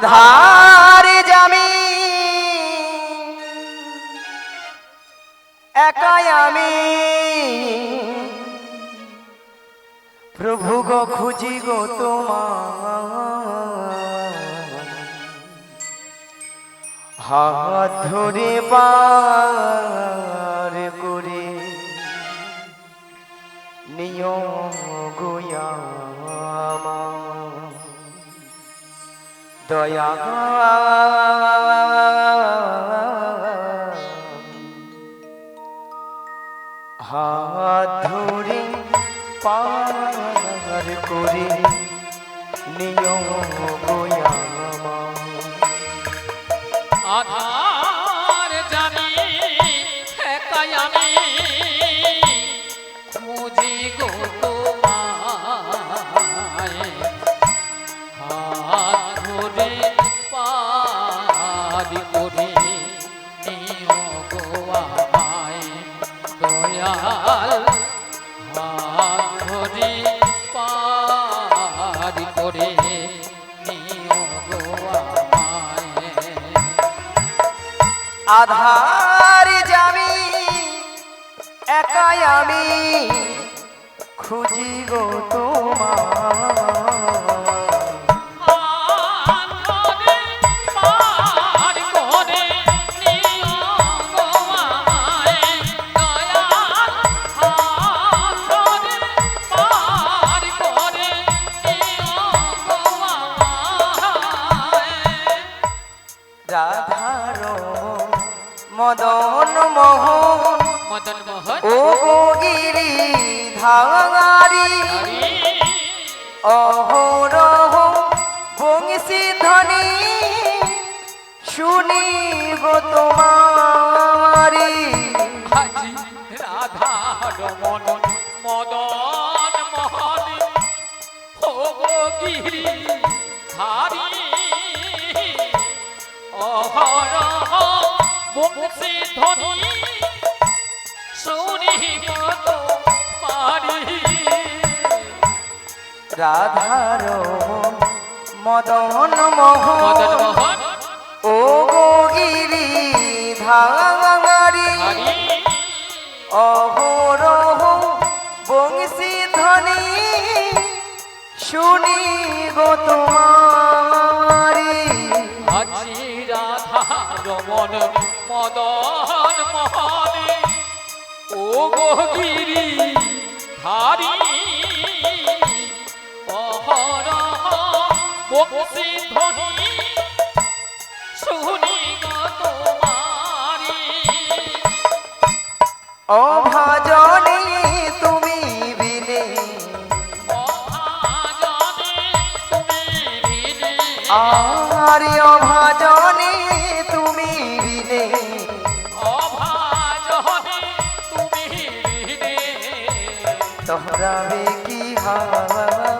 আধারে জামি একাই আমি। প্রভু গো খুঁজি গো তোমার। হাত ধরে পার করে নিয়ম দয়া হাত ধরে পার করে নিয়ম একাই আমি খুঁজি গো তোমার শুনি গো তোমারি। হাজি রাধা রমন মদন মোহন ও গো গিরি ধারি অহরহ বংশী ধ্বনি শুনি কত রাধার মদন মদন মোহন মোহন ও গিরি ধারি অহরহ বংশী ধ্বনি শুনি গো তোমারি। হাজি রাধা রমন মদন মোহনে ও গিরি ধারি অহরহ বংশী ধ্বনি অভাজনী তুমি বিনে আর অভাজনী তুমি বিনে তোহরাবে কি হাওয়া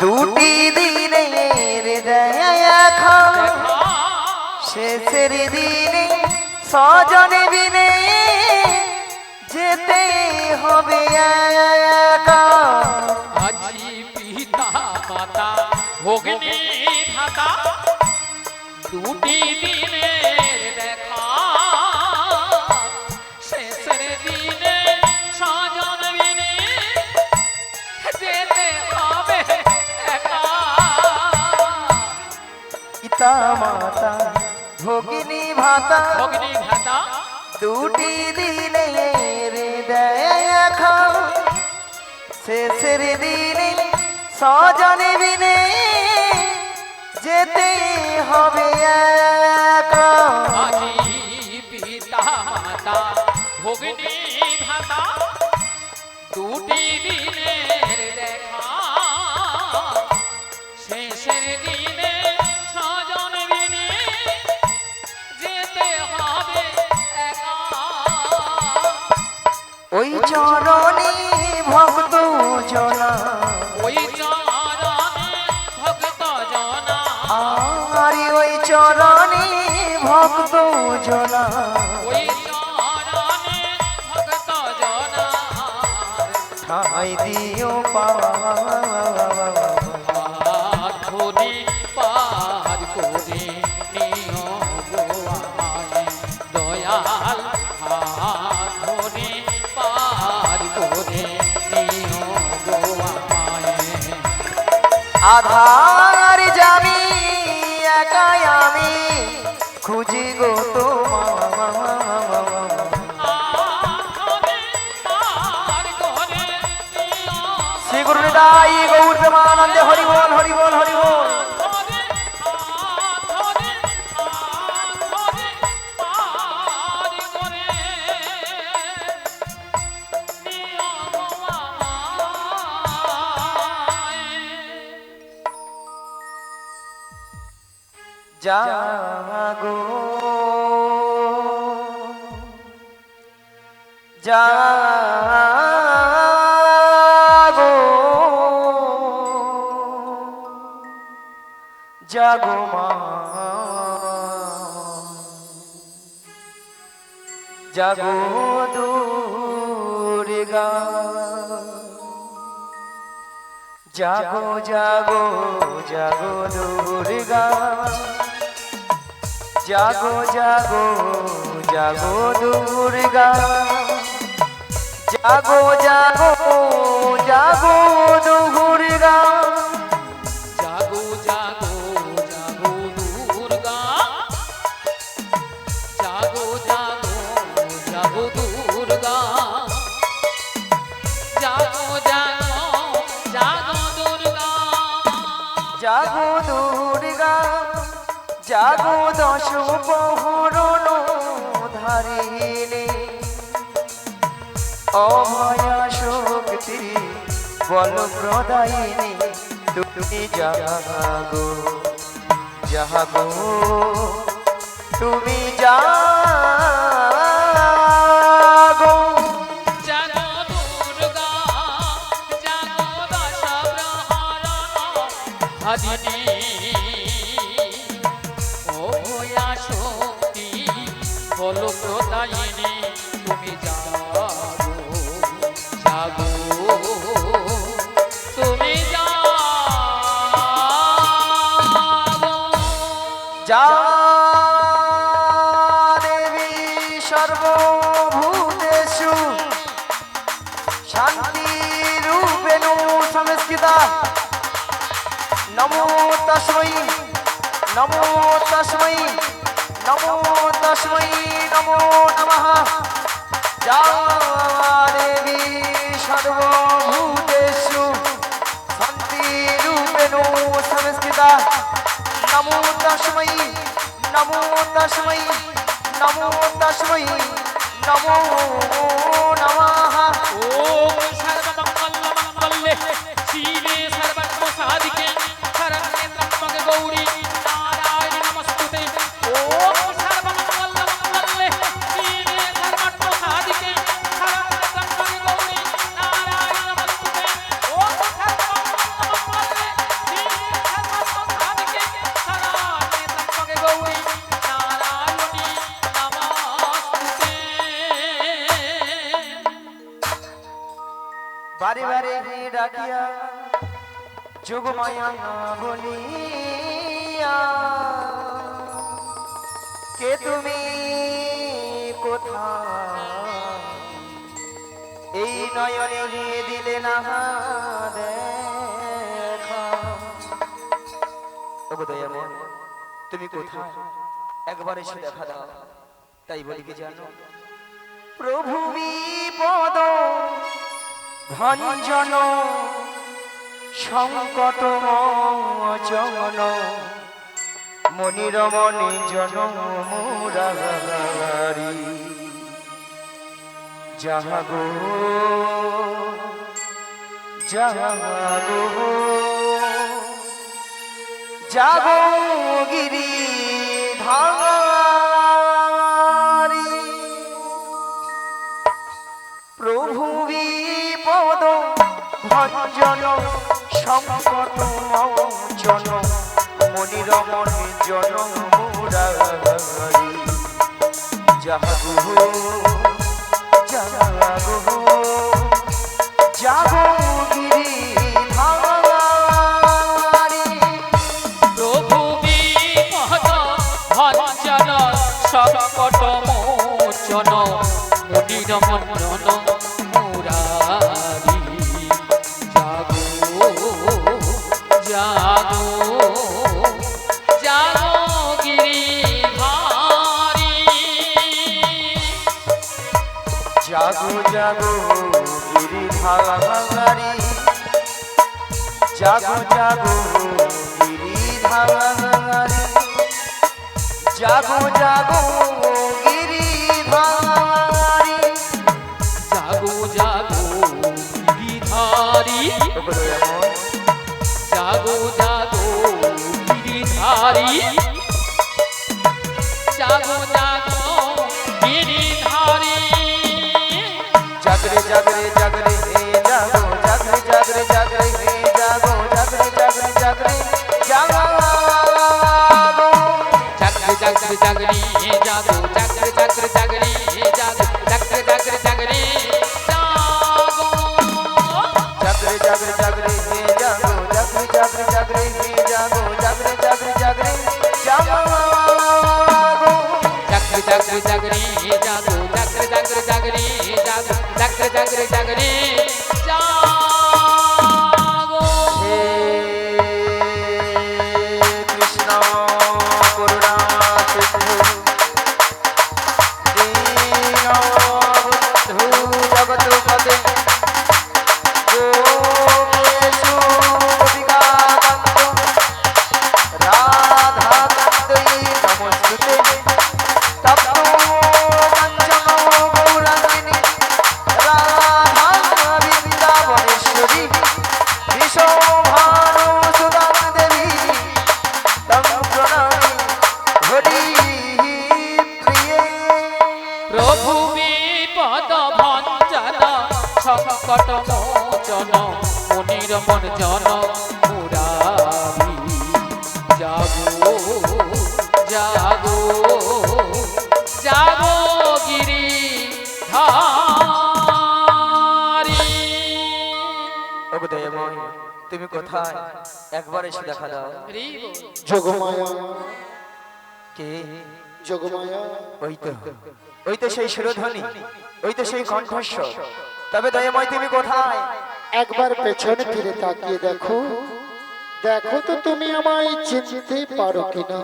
দুটি দিনের দেখা শেষের দিনে স্বজনে বিনে যেতে হবে আজি পিতা মাতা, ভগ্নি ধাতা দুটি দিনের পিতা মাতা। ভগিনী ভাতা ভগ্নি ধাতা দুটি দিনের দেখা শেষের দিনে স্বজনে বিনে যেতে হবে একা আজি পিতা মাতা ভগ্নী ভাতা। দুটি দিনের দেখা ওই চরণে ভক্ত জনা। ওই চরণে ভক্ত জনা। আরে ওই চরণে ভক্ত জনা। নিতাই গৌর প্রেমানন্দে হরি বল হরি বল হরি বল। জাগো জাগো মা। জাগো দুর্গা। জাগো জাগো জাগো দুর্গা। জাগো জাগো জাগো দুর্গা। জাগো জাগো জাগো দুর্গা। জাগো দুর্গা, জাগো দশ প্রহরণ ধারিণী। অভয়া শক্তি বল প্রদায়িনী তুমি জাগো জাগো, তুমি জাগো। নমো তস্মৈ নমো তস্মৈ নমো তস্মৈ নমো। নমঃ যা দেবী সর্বভূতেষু শান্তিরূপেণ সংস্কৃতা নমো তস্মৈ নমো তস্মৈ নমো তস্মৈ নমো নমঃ। ওম সর্বমঙ্গলমঙ্গলে শিবে সর্বত্র সাধিকে যোগমায়া বলিয়া। কে তুমি কোথায়? এই নয়নে দিলে না তুমি কোথায়? একবার এসে দেখা দাও। তাই বলি কি জানো? প্রভু বিপদ ভঞ্জন সংকট মোচন মনির মনি জনমুরারি জাগো জাগো জাগো গিরি ধারি প্রভু বিপদ ভঞ্জন সংকট মোচন মনির মনি জন মুরারি জাগো জাগো জাগো সংকট মোচন মুনির মঞ্জন জাগো গিরি ধারি জাগো জাগো গিরি ধারি জাগো জাগো গিরি ধারি জাগো জাগো গিরিধারী জাগো জাগো গিরিধারী জাগো জাগো জাগরে জাগরে জাগরে জাগো জাগরে জাগরে জাগরে সংকট মোচন মুনির মঞ্জন মুরারি জাগো জাগো জাগো গিরি ধারি। অবদয়ময় তুমি কোথায়? একবার এসে দেখা দাও। যোগমায়া কে? যোগমায়া ওই তো ওই তো সেই সুরধ্বনি ওই তো সেই কণ্ঠস্বর। তবে দয়াময় তুমি কোথায়? একবার পেছনে ফিরে তাকিয়ে দেখো। দেখো তো তুমি আমায় চিনতে পারো কিনা।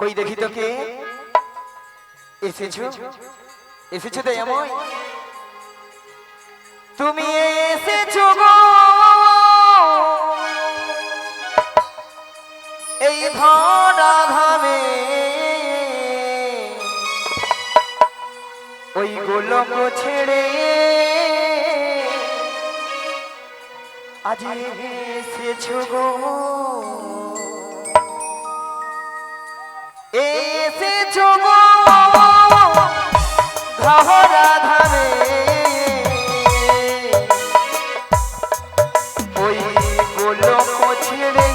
কই দেখি তো কে এসেছ এসেছ দয়াময় তুমি এসেছ গো। এই ধরা ধামে ওই গোলক ছেড়ে আজ এসেছ গো। এসেছ গো। ধরা ধামে ওই গোলক ছেড়ে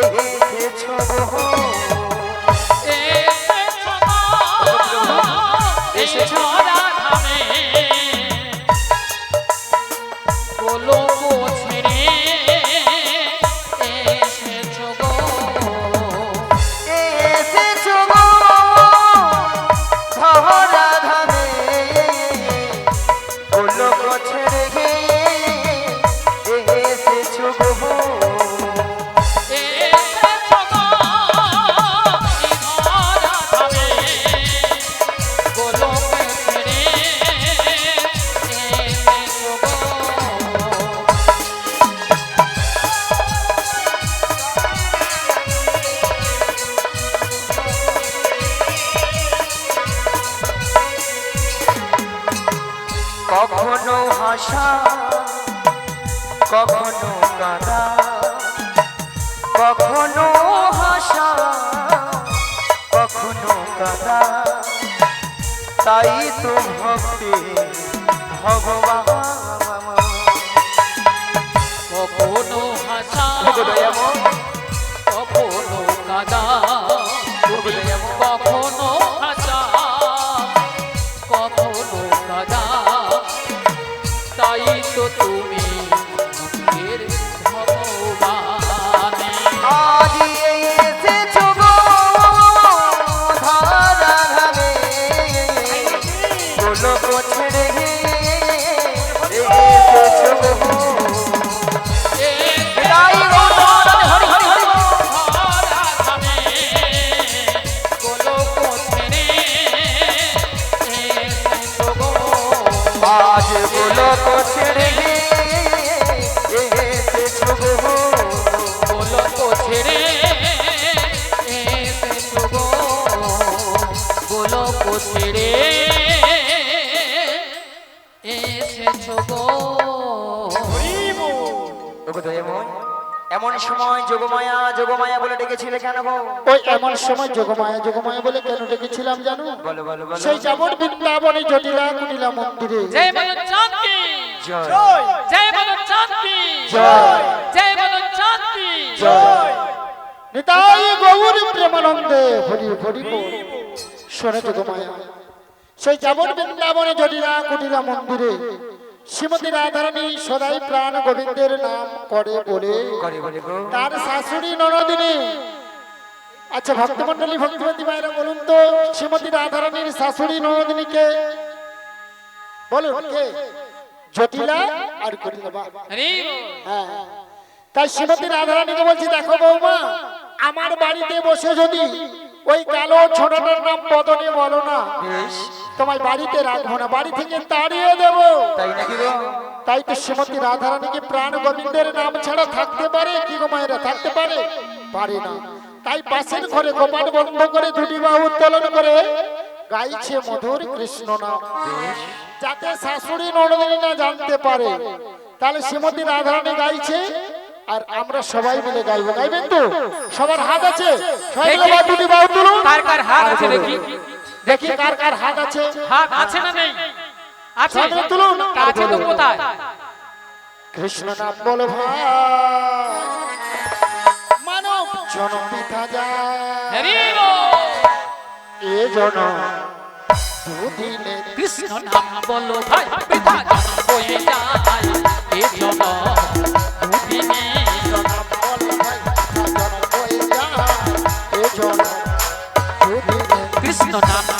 এসেছ গো। কখনো হাসা কখনো কাঁদা কখনো হাসা কখনো কাঁদা তাই তো ভক্তি ভগবান। কখনো হাসা কখনো কাদা কখনো হাসা। ভগদয়াময় এমন সময় যোগমায়া যোগমায়া বলে ডেকেছিলে কেন গো? ওই এমন সময় যোগমায়া যোগমায়া বলে কেন ডেকেছিলাম জানো? বলো বলো বলো। সেই যাবর বৃন্দাবনে জটিলা কুটিলা মন্দিরে। জয় মদন চাঁদ কি জয়। জয় মদন চাঁদ কি জয়। জয় মদন চাঁদ কি জয়। নিতাই গৌর প্রেমানন্দে হরি হরি বল। শোনে যোগমায়া সেই যাবর বৃন্দাবনে জটিলা কুটিলা মন্দিরে শ্রীমতী রাধারানী সদাই প্রাণ গোবিন্দের নাম করে বলে করে বলে গো। তার শাশুড়ি ননদিনী। আচ্ছা ভক্তমন্ডলী ভক্তিমতী মায়েরা বলুন তো শ্রীমতী রাধারানীর শাশুড়ি ননদিনীকে বলুন কে? জটিলা আর কটিলা বা হরি হ্যাঁ। তাই শ্রীমতী রাধারানীকে বলছি দেখো বৌমা আমার বাড়িতে বসে যদি ওই কালো ছোটটার নাম বদনে বলো না। তোমায় বাড়িতে রাখব না বাড়ি থেকে তাড়িয়ে দেবো। তাই নাকি তাই তো শ্রীমতী রাধারানীকে প্রাণ গোবিন্দের নাম ছাড়া থাকতে পারে? কি গো মায়েরা থাকতে পারে? পারে না। তাই পাশের ঘরে কপাট বন্ধ করে দুটি বাহু উত্তোলন করে গাইছে মধুর কৃষ্ণ নাম। যাতে শাশুড়ি ননদিনী না জানতে পারে। তাহলে শ্রীমতী রাধারানী গাইছে আর আমরা সবাই মিলে গাইবো গাইবেন তো সবার হাত আছে। সবাই মিলে বা দুটি বাহু তুলুন কার কার হাত আছে দেখি। দেখি। কার কার হাত আছে। হাত আছে না নেই? আছে। সবাই তুলুন। আছে তো কোথায়? কৃষ্ণ নাম বল ভাই। মানব। জন পিতা যায় হরি এ দুদিনে কৃষ্ণ নাম বলো ভাই। যায়। এ জন কৃষ্ণ নাম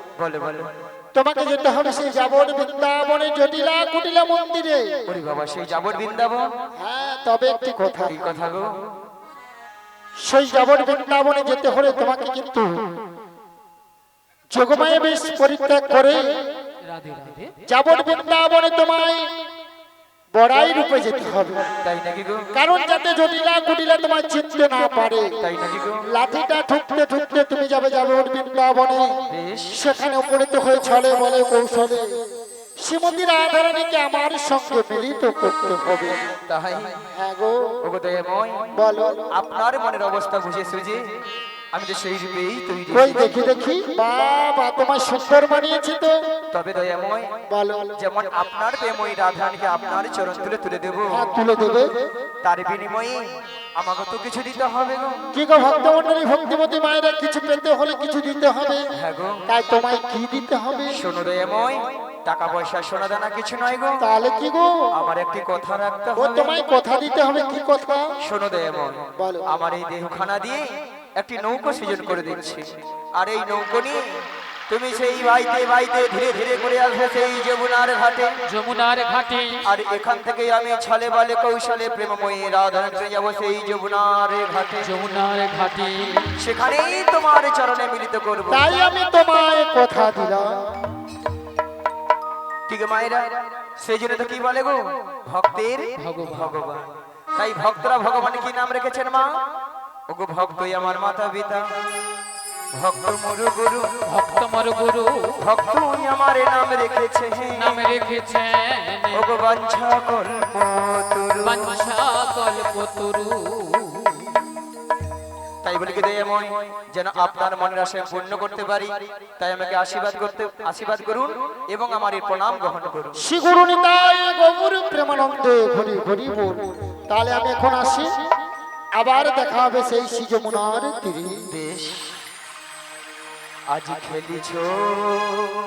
বলে বলে। তোমাকে যেতে হবে সেই যাবর বৃন্দাবনে জটিলা কুটিলা মন্দিরে। ওরে বাবা সেই যাবর বৃন্দাবন? হ্যাঁ তবে একটি কথা। এই কথা গো? সেই যাবর বৃন্দাবনে যেতে হলে তোমাকে কিন্তু যোগমায়া বেশ পরিত্যাগ করে যাবর বৃন্দাবনে তোমায় বড়াই রূপে যেতে হবে। তাই নাকি গো? কারণ যাতে জটিলা কুটিলা তোমায় চিনতে না পারে। তাই নাকি গো? লাঠিটা ঠুকতে ঠুকতে তুমি যাবে যাবর বৃন্দাবনে। সেখানে উপনীত হয়ে ছলে বলে কৌশলে। শ্রীমতী রাধারানীকে আমার সঙ্গে মিলিত করতে হবে। তাই? হ্যাঁ গো। বলো। আপনার মনের অবস্থা বুঝে সুঝে আমি তো সেই রূপেই তৈরি কই দেখি দেখি। বাবা তোমার সুন্দর মানিয়েছে তো। তবে দয়াময় বলো। যেমন আপনার প্রেমই রাধারানীকে আপনার চরণ তুলে তুলে দেব। হাত তুলে দেবে। তার বিনিময়ে আমাকে তো কিছু দিতে হবে গো। কি গো ভক্তমন্ডলী ভক্তিমতী মায়েরা কিছু পেতে হলে কিছু দিতে হবে? হ্যাঁ গো। তাই তোমায় কি দিতে হবে? শোনো দয়াময় টাকা পয়সা সোনা দানা কিছু নয় গো। তাহলে কি গো? আমার একটি কথা রাখতে হবে। তোমায় কথা দিতে হবে কি কথা? শোনো দয়াময় বলো। আমার এই দেহখানা দিয়ে একটি নৌকো সৃজন করে দিচ্ছি। আর এই নৌকো নিয়ে তুমি সেই বাইতে বাইতে ধীরে ধীরে করে আসবে সেই যমুনার ঘাটে। যমুনার ঘাটে। আর এখান থেকে আমি ছলে বলে কৌশলে প্রেমময়ী রাধারণে যাব সেই যমুনার ঘাটে। যমুনার ঘাটে। সেখানেই তোমার চরণে মিলিত করব। তাই আমি তোমায় কথা দিলাম। ঠিক মায়েরা? সেই জন্য তো কি বলে গো? ভক্তের। ভগবান। তাই ভক্তরা ভগবান কি নাম রেখেছেন মা? ওগো ভক্তই আমার মাতা পিতা ভক্ত মরু গুরু ভক্ত মর গুরু ভক্তই আমার নাম রেখেছে। নাম রেখেছেন ওগো বাঞ্ছা কল্প তরু। বাঞ্ছা কল্পতরু তাই বলে কি দয়াময় যেন আপনার মনের আশা পূর্ণ করতে পারি। তাই আমাকে আশীর্বাদ করতে আশীর্বাদ করুন এবং আমার এই প্রণাম গ্রহণ করুন। শ্রী গুরু নিতাই গৌর প্রেমানন্দে ঘুরি ঘুরি বল। তাহলে আমি এখন আসি। আবার দেখা হবে সেই শ্রী যমুনার তীরে। বেশ আজ খেলিছ।